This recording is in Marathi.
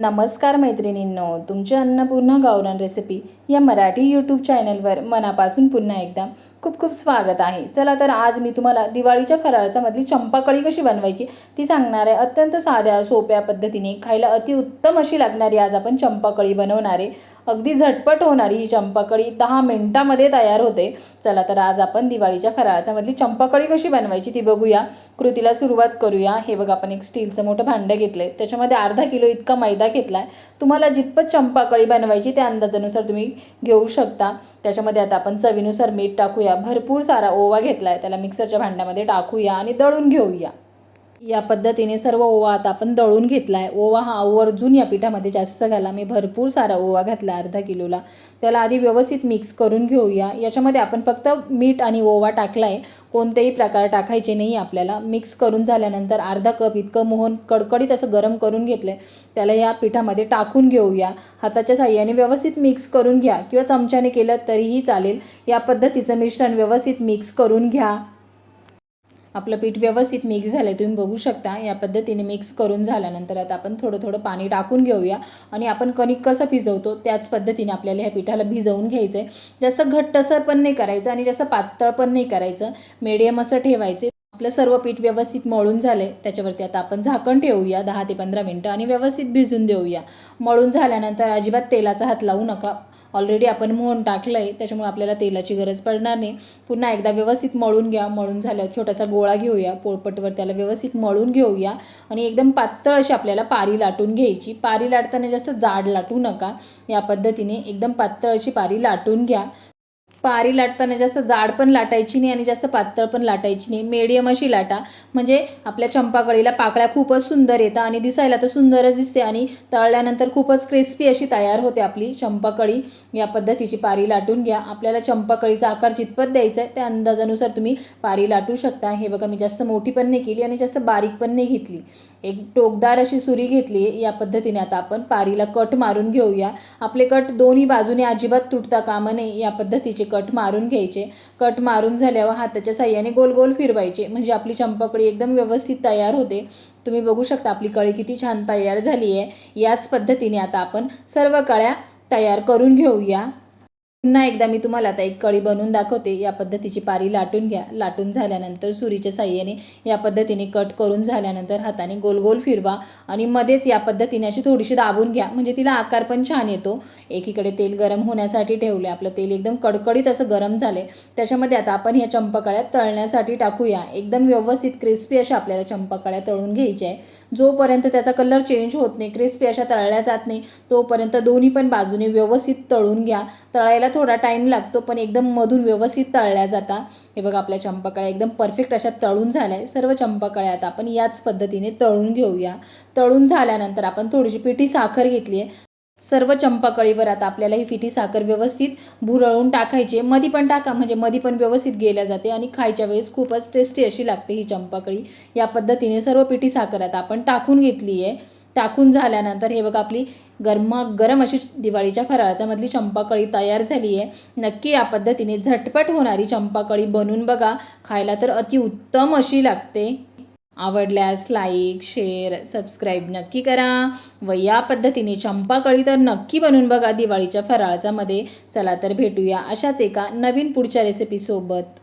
नमस्कार मैत्रिणींनो तुमचे अन्नपूर्ण गावरान रेसिपी या मराठी यूट्यूब चॅनलवर मनापासून पुन्हा एकदा खूप खूप स्वागत आहे. चला तर आज मी तुम्हाला दिवाळीच्या फराळाचा मधली चंपाकळी कशी बनवायची ती सांगणार आहे. अत्यंत साध्या सोप्या पद्धतीने खायला अतिउत्तम अशी लागणारी आज आपण चंपाकळी बनवणार आहे. अगदी झटपट होणारी ही चंपाकळी दहा मिनटामध्ये तयार होते. चला तर आज आपण दिवाळीच्या फराळाच्या मधली चंपाकळी कशी बनवायची ती बघूया. कृतीला सुरुवात करूया. हे बघा आपण एक स्टीलचं मोठं भांडं घेतलं आहे त्याच्यामध्ये अर्धा किलो इतका मैदा घेतला आहे तुम्हाला जितपत चंपाकळी बनवायची त्या अंदाजानुसार तुम्ही घेऊ शकता. त्याच्यामध्ये आता आपण चवीनुसार मीठ टाकूया. भरपूर सारा ओवा घेतला आहे त्याला मिक्सरच्या भांड्यामध्ये टाकूया आणि दळून घेऊया. या पद्धतीने सर्व ओवा आता आपण दळून घेतला आहे ओवा हा आवर्जून या पिठामध्ये जास्त घाला. मी भरपूर सारा ओवा घातला अर्धा किलोला. त्याला आधी व्यवस्थित मिक्स करून घेऊया. याच्यामध्ये आपण फक्त मीठ आणि ओवा टाकला आहे कोणतेही प्रकार टाकायचे नाही आपल्याला. मिक्स करून झाल्यानंतर अर्धा कप इतकं मोहन कडकडीत असं गरम करून घेतलं आहे त्याला या पिठामध्ये टाकून घेऊया. हाताच्या साह्याने व्यवस्थित मिक्स करून घ्या. किंवा चमच्याने केलं तरीही चालेल. या पद्धतीचं मिश्रण व्यवस्थित मिक्स करून घ्या. आपलं पीठ व्यवस्थित मिक्स झालं आहे तुम्ही बघू शकता. या पद्धतीने मिक्स करून झाल्यानंतर आता आपण थोडं थोडं पाणी टाकून घेऊया. आणि आपण कणिक कसं भिजवतो त्याच पद्धतीने आपल्याला ह्या पिठाला भिजवून घ्यायचं आहे जास्त घट्टसर पण नाही करायचं आणि जास्त पातळ पण नाही करायचं. मीडियम असं ठेवायचं. आपलं सर्व पीठ व्यवस्थित मळून झालं आहे त्याच्यावरती आता आपण झाकण ठेवूया दहा ते पंधरा मिनटं. आणि व्यवस्थित भिजून देऊया. मळून झाल्यानंतर अजिबात तेलाचा हात लावू नका. ऑलरेडी आपण मोहन टाकलं आहे त्याच्यामुळे आपल्याला तेलाची गरज पडणार नाही. पुन्हा एकदा व्यवस्थित मळून घ्या. मळून झाल्यावर छोटासा गोळा घेऊया. पोळपटवर त्याला व्यवस्थित मळून घेऊया. आणि एकदम पातळ अशी आपल्याला पारी लाटून घ्यायची. पारी लाटताना जास्त जाड लाटू नका. या पद्धतीने एकदम पातळ अशी पारी लाटून घ्या. पारी लाटताना जास्त जाड पण लाटायची नाही आणि जास्त पातळ पण लाटायची नाही. मीडियम अशी लाटा. म्हणजे आपल्या चंपाकळीला पाकळ्या खूपच सुंदर येतात आणि दिसायला तर सुंदरच दिसते आणि तळल्यानंतर खूपच क्रिस्पी अशी तयार होते आपली चंपाकळी. या पद्धतीची पारी लाटून घ्या. आपल्याला चंपाकळीचा आकार जितपत द्यायचा आहे त्या अंदाजानुसार तुम्ही पारी लाटू शकता. हे बघा मी जास्त मोठी पण नाही केली आणि जास्त बारीक पण नाही घेतली. एक टोकदार अशी सुरी घेतली या पद्धतीने आता आपण पारीला कट मारून घेऊया. आपले कट दोन्ही बाजूने अजिबात तुटता कामा नये. या पद्धतीचे कट कट मारून घ्यायचे. कट मारून झाल्यावर हाताच्या साह्याने गोल गोल फिरवायचे. म्हणजे आपली चंपाकळी एकदम व्यवस्थित तयार होते. तुम्ही बघू शकता आपली कळी किती छान तयार झाली आहे याच पद्धतीने आता आपण सर्व कळ्या तयार करून घेऊया. पुन्हा एकदा मी तुम्हाला आता एक कळी बनवून दाखवते. या पद्धतीची पारी लाटून घ्या. लाटून झाल्यानंतर सुरीच्या साह्याने या पद्धतीने कट करून झाल्यानंतर हाताने गोल गोल फिरवा आणि मध्येच या पद्धतीने अशी थोडीशी दाबून घ्या. म्हणजे तिला आकार पण छान येतो. एकीकडे तेल गरम होण्यासाठी ठेवले आपलं तेल एकदम कडकडीत असं गरम झाले त्याच्यामध्ये आता आपण ह्या चंपाकळ्या तळण्यासाठी टाकूया. एकदम व्यवस्थित क्रिस्पी अशा आपल्याला चंपकळ्या तळून घ्यायच्या आहे जोपर्यंत त्याचा कलर चेंज होत नाही क्रिस्पी अशा तळल्या जात नाही तोपर्यंत दोन्ही पण बाजूने व्यवस्थित तळून घ्या. तळायला थोडा टाईम लागतो पण एकदम मधून व्यवस्थित तळल्या जातात हे बघा आपल्या चंपाकळ्या एकदम परफेक्ट अशा तळून झाल्या आहे सर्व चंपाकळ्या आता आपण याच पद्धतीने तळून घेऊया. तळून झाल्यानंतर आपण थोडीशी पिठी साखर घेतली आहे. सर्व चंपाकळीवर आता आपल्याला ही पिठी साखर व्यवस्थित भुरळून टाकायची आहे. मधी पण टाका म्हणजे मधी पण व्यवस्थित गेल्या जाते आणि खायच्या वेळेस खूपच टेस्टी अशी लागते ही चंपाकळी. या पद्धतीने सर्व पिठी साखर आता आपण टाकून घेतली आहे. टाकून झाल्यानंतर हे बघा आपली गरमा गरम अशी दिवाळीच्या फराळाच्या मधली चंपाकळी तयार झाली आहे. नक्की या पद्धतीने झटपट होणारी चंपाकळी बनवून बघा. खायला तर अतिउत्तम अशी लागते. आवडल्यास लाईक शेअर सबस्क्राईब नक्की करा. व या पद्धतीने चंपाकळी तर नक्की बनवून बघा दिवाळीच्या फराळाच्यामध्ये. चला तर भेटूया अशाच एका नवीन पुढच्या रेसिपीसोबत